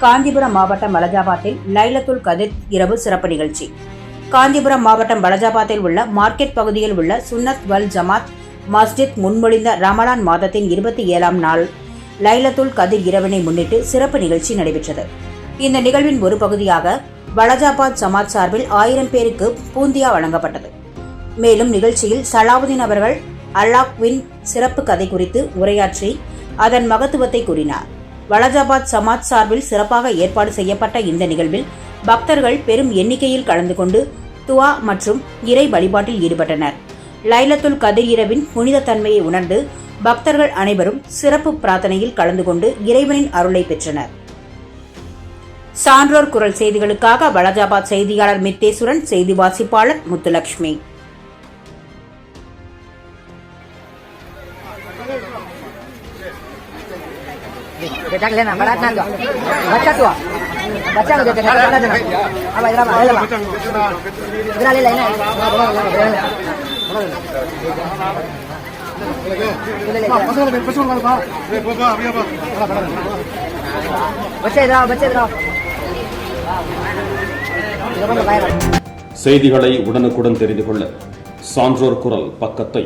காஞ்சிபுரம் மாவட்டம் பலஜாபாத்தில் லைலத்துல் கதிர் இரவு சிறப்பு நிகழ்ச்சி. காஞ்சிபுரம் மாவட்டம் பலஜாபாத்தில் உள்ள மார்க்கெட் பகுதியில் உள்ள சுன்னத் வல் ஜமாத் மஸ்ஜித் முன்மொழிந்த ரமலான் மாதத்தின் இருபத்தி ஏழாம் நாள் லைலத்துல் கதிர் இரவினை முன்னிட்டு சிறப்பு நிகழ்ச்சி நடைபெற்றது. இந்த நிகழ்வின் ஒரு பகுதியாக பலஜாபாத் ஜமாத் சார்பில் ஆயிரம் பேருக்கு பூந்தியா வழங்கப்பட்டது. மேலும் நிகழ்ச்சியில் சலாவுதீன் அவர்கள் அல்லாஹ்வின் சிறப்பு கதை குறித்து உரையாற்றி அதன் மகத்துவத்தை கூறினார். வலஜாபாத் சமாஜ் சார்பில் சிறப்பாக ஏற்பாடு செய்யப்பட்ட இந்த நிகழ்வில் பக்தர்கள் பெரும் எண்ணிக்கையில் கலந்து கொண்டு துவா மற்றும் இறை வழிபாட்டில் ஈடுபட்டனர். லைலத்துல் கதிர் இரவின் புனித தன்மையை உணர்ந்து பக்தர்கள் அனைவரும் சிறப்பு பிரார்த்தனையில் கலந்து கொண்டு இறைவனின் அருளை பெற்றனர். சான்றோர் குரல் செய்திகளுக்காக வலஜாபாத் செய்தியாளர் மித்தேசுரன் செய்தி வாசிப்பாளர் முத்துலட்சுமி बेटा लेना बड़ा ना दो बच्चा तो बच्चा को देते हैं बड़ा देना अब इधर आ इधर इधर ले लेना बच्चे इधर आओ बच्चे इधर आओ इधर बाहर செய்திகளை உடனுக்குடன் தெரிந்து கொள்ள சான்றோர் குரல் பக்கத்தை